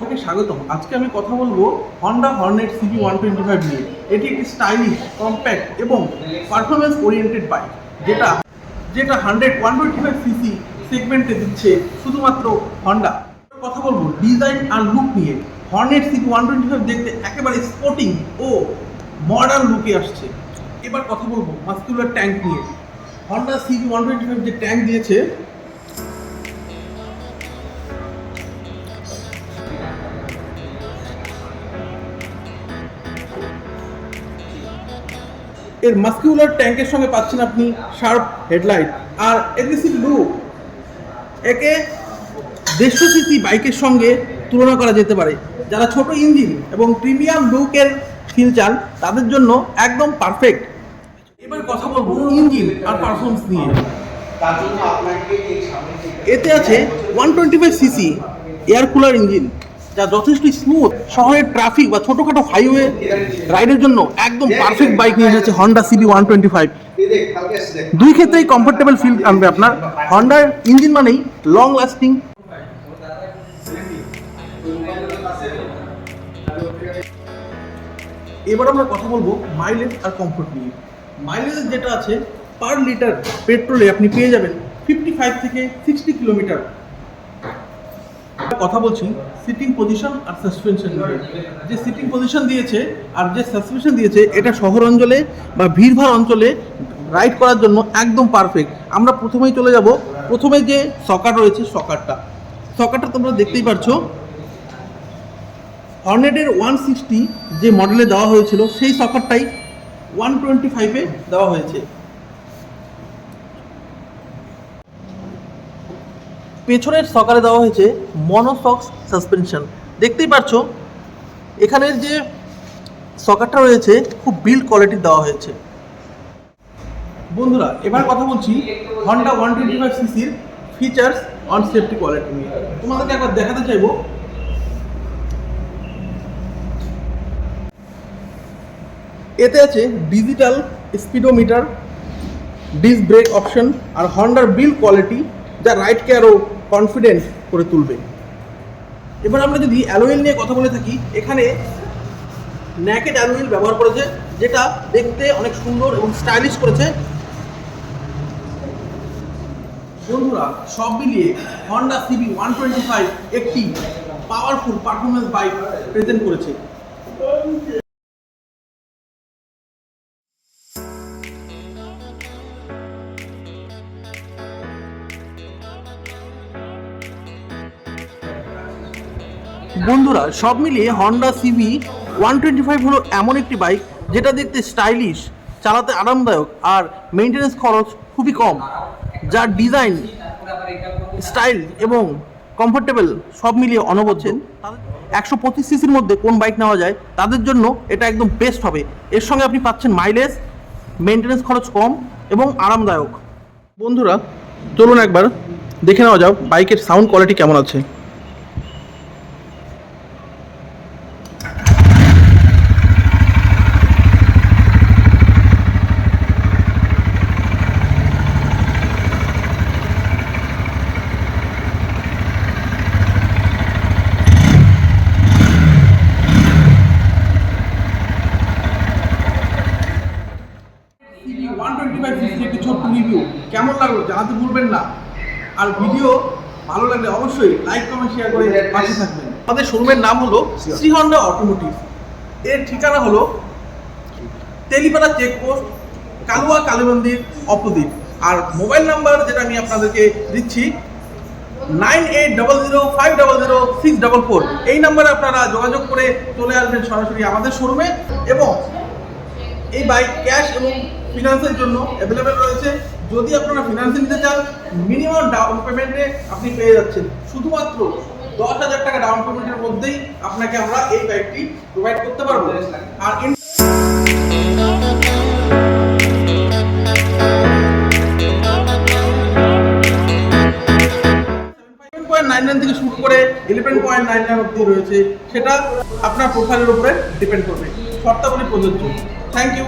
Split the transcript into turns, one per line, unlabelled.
সবাইকে স্বাগতম। আজকে আমি কথা বলব Honda Hornet CB one twenty five নিয়ে। এটি একটি স্টাইলিশ কম্প্যাক্ট এবং পারফরমেন্স ওরিয়েন্টেড বাইক যেটা যেটা hundred one twenty five CC সেগমেন্টে দিচ্ছে শুধুমাত্র হন্ডা কথা বলব ডিজাইন আর লুক নিয়ে। Hornet CB one twenty five দেখতে একেবারে স্পোর্টিং ও মডার্ন লুকে আসছে। এবার কথা বলব মাস্কুলার ট্যাঙ্ক নিয়ে। Honda CB one twenty five যে ট্যাঙ্ক দিয়েছে এর মাস্কিউলার ট্যাঙ্কের সঙ্গে পাচ্ছেন আপনি শার্প হেডলাইট আর এগ্রেসিভ লুক একে দেড়শো সিসি বাইকের সঙ্গে তুলনা করা যেতে পারে। যারা ছোট ইঞ্জিন এবং প্রিমিয়াম লুকের ফিল চান তাদের জন্য একদম পারফেক্ট এবার কথা বলব ইঞ্জিন আর পারফরমেন্স নিয়ে। এতে আছে one twenty five CC air cooler engine যা যথেষ্ট স্মুথ শহরের ট্রাফিক বা ছোটোখাটো হাইওয়ে রাইডের জন্য একদম পারফেক্ট বাইক নিয়ে এসেছে Honda CB one twenty five দুই ক্ষেত্রেই কমফোর্টেবল ফিল আনবে আপনার। হন্ডার ইঞ্জিন মানেই লং লাস্টিং এবার আমরা কথা বলব মাইলেজ আর কমফোর্ট নিয়ে। মাইলেজ যেটা আছে পার লিটার পেট্রোলে আপনি পেয়ে যাবেন ফিফটি ফাইভ থেকে সিক্সটি কিলোমিটার কথা বলছি সিটিং পজিশন আর সাসপেনশন নিয়ে। যে সিটিং পজিশন দিয়েছে আর যে সাসপেনশন দিয়েছে, এটা শহর অঞ্চলে বা ভিড়ভাড় অঞ্চলে রাইড করার জন্য একদম পারফেক্ট আমরা প্রথমেই চলে যাব। প্রথমে যে সকার রয়েছে সকারটা সকারটা তোমরা দেখতেই পারছ হর্নেটের ওয়ান সিক্সটি যে মডেলে দেওয়া হয়েছিল, সেই সকারটাই ওয়ান টোয়েন্টি ফাইভে দেওয়া হয়েছে। পেছনের সকারে দেওয়া হয়েছে মনোসক্স সাসপেনশন। দেখতেই পাচ্ছ এখানের যে সকারটা রয়েছে, খুব বিল্ড কোয়ালিটির দেওয়া হয়েছে। বন্ধুরা, এবার কথা বলছি হন্ডা ওয়ান টোয়েন্টি ফাইভ সিসির ফিচার্স অন সেফটি কোয়ালিটি নিয়ে। তোমাদেরকে একবার দেখাতে চাইব। এতে আছে digital speedometer disc brake option আর হন্ডার বিল কোয়ালিটি যা রাইডকে আরও কনফিডেন্ট করে তুলবে। এবার আমরা যদি অ্যালোয়েল নিয়ে কথা বলে থাকি, এখানে ন্যাকেড অ্যালোয়েল ব্যবহার করেছে, যেটা দেখতে অনেক সুন্দর এবং স্টাইলিশ করেছে। বন্ধুরা, সব মিলিয়ে Honda CB one twenty five একটি পাওয়ারফুল পারফরমেন্স বাইক প্রেজেন্ট করেছে। বন্ধুরা, সব মিলিয়ে Honda CB one twenty five হলো এমন একটি বাইক যেটা দেখতে স্টাইলিশ চালাতে আরামদায়ক আর মেনটেন্যান্স খরচ খুবই কম। যার ডিজাইন স্টাইল এবং কমফোর্টেবল সব মিলিয়ে অনবচ্ছেন একশো পঁচিশ সিসির মধ্যে কোন বাইক নেওয়া যায়, তাদের জন্য এটা একদম বেস্ট হবে। এর সঙ্গে আপনি পাচ্ছেন মাইলেজ মেনটেন্যান্স খরচ কম এবং আরামদায়ক। বন্ধুরা, চলুন একবার দেখে নেওয়া যাও বাইকের সাউন্ড কোয়ালিটি কেমন আছে CB one twenty five CC একটি ছোট্ট রিভিউ কেমন লাগল জানাতে ভুলবেন না আর ভিডিও ভালো লাগলে অবশ্যই লাইক কমেন্ট শেয়ার করে পাশে থাকবেন। আমাদের শোরুমের নাম হলো শ্রী হন্ডা অটোমোটিভ এর ঠিকানা হলো তেলিপাড়া চেকপোস্ট কালুয়া কালী মন্দির, অপোজিট। আর মোবাইল নাম্বার যেটা আমি আপনাদেরকে দিচ্ছি nine eight double zero five double zero six double four এই নাম্বারে আপনারা যোগাযোগ করে চলে আসবেন সরাসরি আমাদের শোরুমে। এবং এই বাইক ক্যাশ এবং ফিনান্সের জন্য অ্যাভেলেবেল রয়েছে। যদি আপনারা ফিনান্সে নিতে চান মিনিমাম ডাউন পেমেন্টে আপনি পেয়ে যাচ্ছেন। শুধুমাত্র দশ হাজার টাকা ডাউন পেমেন্টের মধ্যেই আপনাকে আমরা এই বাইকটি প্রোভাইড করতে পারব। আর নাইন নাইন থেকে শুরু করে ইলেভেন পয়েন্ট নাইন নাইন অব্দি রয়েছে। সেটা আপনার প্রোফাইলের উপরে ডিপেন্ড করবে। শর্তাবলী প্রযোজ্য। Thank you